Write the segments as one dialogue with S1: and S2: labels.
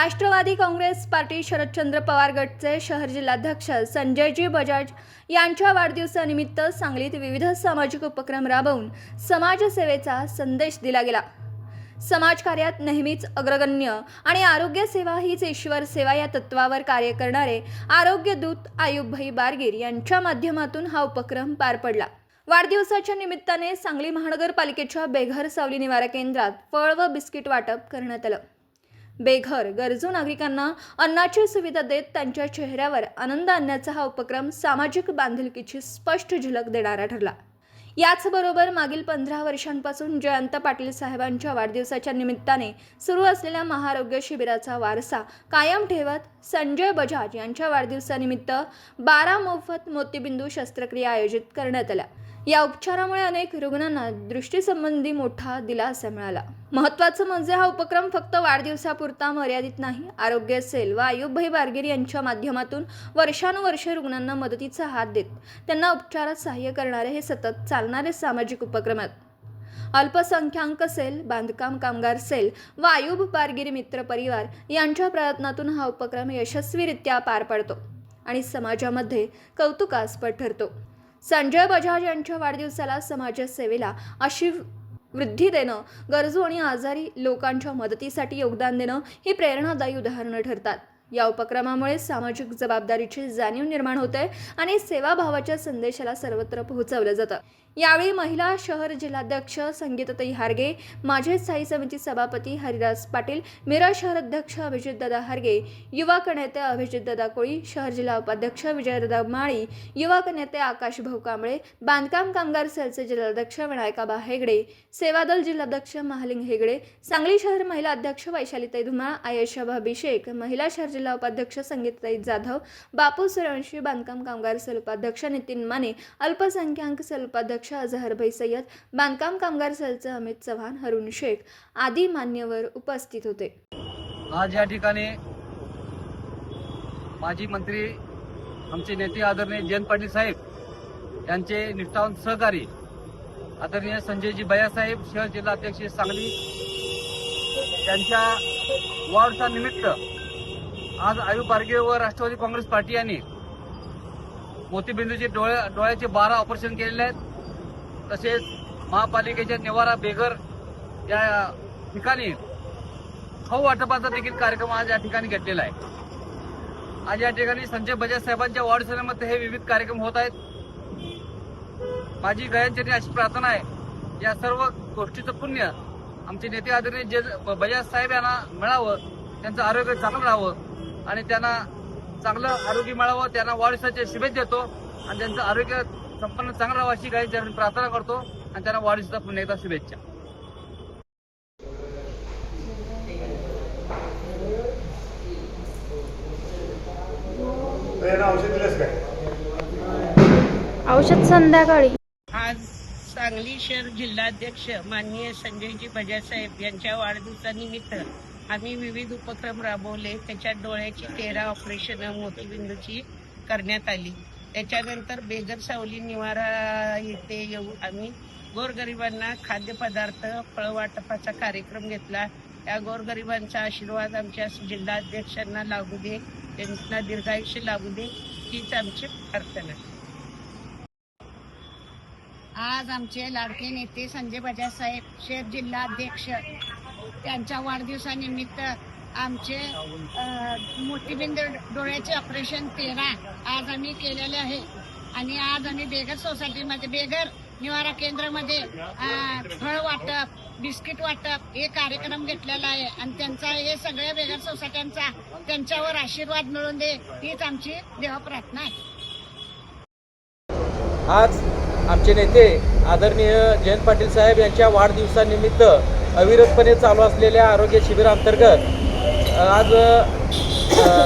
S1: Rashtrawadi Congress party Sharadchandra Pawar गटचे शहर जिल्हाध्यक्ष संजयजी बजाज यांच्या वाढदिवसानिमित्त सांगलीत विविध सामाजिक उपक्रम राबवून समाजसेवेचा संदेश दिला गेला. समाजकार्यात नेहमीच अग्रगण्य आणि आरोग्य सेवा हीच ईश्वर सेवा या तत्वावर कार्य करणारे आरोग्य दूत आयुबभाई बारगीर यांच्या माध्यमातून हा उपक्रम पार पडला. वाढदिवसाच्या निमित्ताने सांगली महानगरपालिकेच्या बेघर सावली निवारा केंद्रात फळ व बिस्किट वाटप करण्यात आलं. बेघर गरजू नागरिकांना अन्नाची सुविधा देत त्यांच्या चेहऱ्यावर आनंद आणण्याचा हा उपक्रम सामाजिक बांधिलकीची स्पष्ट झलक देणारा ठरला. याचबरोबर मागील पंधरा वर्षांपासून जयंत पाटील साहेबांच्या वाढदिवसाच्या निमित्ताने सुरू असलेल्या महाआरोग्य शिबिराचा वारसा कायम ठेवत संजय बजाज यांच्या वाढदिवसानिमित्त बारा मोफत मोतीबिंदू शस्त्रक्रिया आयोजित करण्यात आल्या. या उपचारामुळे अनेक रुग्णांना दृष्टीसंबंधी मोठा दिलासा मिळाला. महत्त्वाचं म्हणजे हा उपक्रम फक्त वाढदिवसापुरता मर्यादित नाही आरोग्य सेल व आयुबभाई बारगीर यांच्या माध्यमातून वर्षानुवर्ष रुग्णांना मदतीचा हात देत त्यांना उपचारात सहाय्य करणारे हे सतत चालणारे सामाजिक उपक्रम आहेत. अल्पसंख्याक सेल बांधकाम कामगार सेल व आयुब बारगिरी मित्र परिवार यांच्या प्रयत्नातून हा उपक्रम यशस्वीरित्या पार पडतो आणि समाजामध्ये कौतुकास्पद ठरतो. संजय बजाज यांच्या वाढदिवसाला समाजसेवेला अशी वृद्धी देणं गरजू आणि आजारी लोकांच्या मदतीसाठी योगदान देणं ही प्रेरणादायी उदाहरणं ठरतात. या उपक्रमामुळे सामाजिक जबाबदारीची जाणीव निर्माण होते आणि सेवाभावाच्या संदेशाला सर्वत्र पोहोचवलं जातं. यावेळी महिला शहर जिल्हाध्यक्ष संगीताताई हारगे माझे स्थायी समिती सभापती हरिदास पाटील मिरा शहर अध्यक्ष अभिजितदादा हार्गे युवा कनेते अभिजितदादा कोळी शहर जिल्हा उपाध्यक्ष विजयदादा माळी युवा कनेते आकाश भाऊ कांबळे बांधकाम कामगार सेलचे जिल्हाध्यक्ष विनायकाबा हेगडे सेवादल जिल्हाध्यक्ष महालिंग हेगडे सांगली शहर महिला अध्यक्ष वैशालीताई धुमाळ आयशाभा अभिषेक महिला शहर जिल्हा उपाध्यक्ष संगीताताई जाधव बापू सूर्यवंशी बांधकाम कामगार सेल उपाध्यक्ष नितीन माने अल्पसंख्याक सेल उपाध्यक्ष अझहरभाई सय्यद बांधकाम कामगार सेलचे अमित चव्हाण हरुण शेख आदी मान्यवर उपस्थित होते.
S2: आज या ठिकाणी माजी मंत्री आमचे नेते आदरणीय जयंत पाटील साहेब यांचे निष्ठावंत सहकारी आदरणीय संजयजी बयासाहेब शहर जिल्हा अध्यक्ष सांगली त्यांच्या वाढचा निमित्त आज आयु पारगे व राष्ट्रवादी काँग्रेस पार्टी यांनी मोतीबिंदूचे डोळ्या डोळ्याचे बारा ऑपरेशन केलेले आहेत. तसेच महापालिकेच्या निवारा बेघर या ठिकाणी खाऊ वाटपाचा देखील कार्यक्रम आज या ठिकाणी घेतलेला आहे. आज या ठिकाणी संजय बजाज साहेबांच्या वाढदिवसानिमित्त हे विविध कार्यक्रम होत आहेत. माझी गयांचरणी अशी प्रार्थना आहे या सर्व गोष्टीचं पुण्य आमचे नेते आदरणीय जे बजाज साहेब यांना मिळावं त्यांचं आरोग्य चांगलं राहावं आणि त्यांना चांगलं आरोग्य मिळावं त्यांना वाढदिवसाच्या शुभेच्छा देतो आणि त्यांचं आरोग्य संपन्न चांगलं राहावं अशी गायांचरणी प्रार्थना करतो आणि त्यांना वाढदिवसाचा पुन्हा एकदा शुभेच्छा
S3: औषध
S1: संध्याकाळी.
S4: आज सांगली शहर जिल्हाध्यक्ष माननीय संजयजी बजासाहेब यांच्या वाढदिवसानिमित्त आम्ही विविध उपक्रम राबवले. त्याच्यात डोळ्याची तेरा ऑपरेशन मोतीबिंदूची करण्यात आली. त्याच्यानंतर बेगर सावली निवारा येथे येऊन आम्ही गोरगरिबांना खाद्यपदार्थ फळवाटपाचा कार्यक्रम घेतला. त्या गोरगरिबांचा आशीर्वाद आमच्या जिल्हाध्यक्षांना लागू दे त्यांना दीर्घायुष्य लागू दे हीच आमची प्रार्थना.
S5: आज आमचे लाडके नेते संजय बजाज साहेब शहर जिल्हाध्यक्ष त्यांच्या वाढदिवसानिमित्त आमचे मोतीबिंद डोळ्याचे ऑपरेशन तेरा. आज आम्ही केलेले आहे. आणि आज आम्ही बेघर सोसायटीमध्ये बेघर निवारा केंद्रामध्ये फळ वाटप बिस्किट वाटप हे कार्यक्रम घेतलेला आहे. आणि त्यांचा हे सगळ्या बेघर सोसायट्यांचा त्यांच्यावर आशीर्वाद मिळून दे हीच आमची देवा प्रार्थना आहे.
S6: आज आमचे नेते आदरणीय जयंत पाटील साहेब यांच्या वाढदिवसानिमित्त अविरतपणे चालू असलेल्या आरोग्य शिबिरांतर्गत आज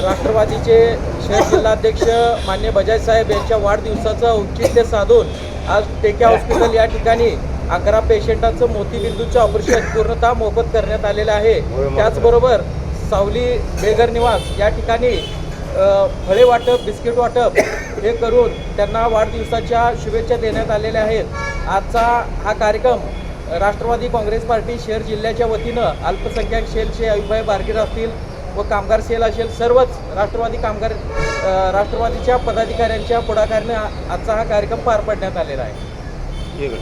S6: राष्ट्रवादीचे शहर जिल्हाध्यक्ष मान्य बजाज साहेब यांच्या वाढदिवसाचं औचित्य साधून आज टेके हॉस्पिटल या ठिकाणी अकरा पेशंटांचं मोतीबिंदूचं ऑपरेशन पूर्णतः मोफत करण्यात आलेलं आहे. त्याचबरोबर सावली बेगर निवास या ठिकाणी फळे वाटप बिस्किट वाटप हे करून त्यांना वाढदिवसाच्या शुभेच्छा देण्यात आलेल्या आहेत. आजचा हा कार्यक्रम राष्ट्रवादी काँग्रेस पार्टी शहर जिल्ह्याच्या वतीनं अल्पसंख्याक सेलचे अविभय बारगीर असतील व कामगार सेल असेल सर्वच राष्ट्रवादी कामगार राष्ट्रवादीच्या पदाधिकाऱ्यांच्या पुढाकाराने आजचा हा कार्यक्रम पार पाडण्यात आलेला आहे.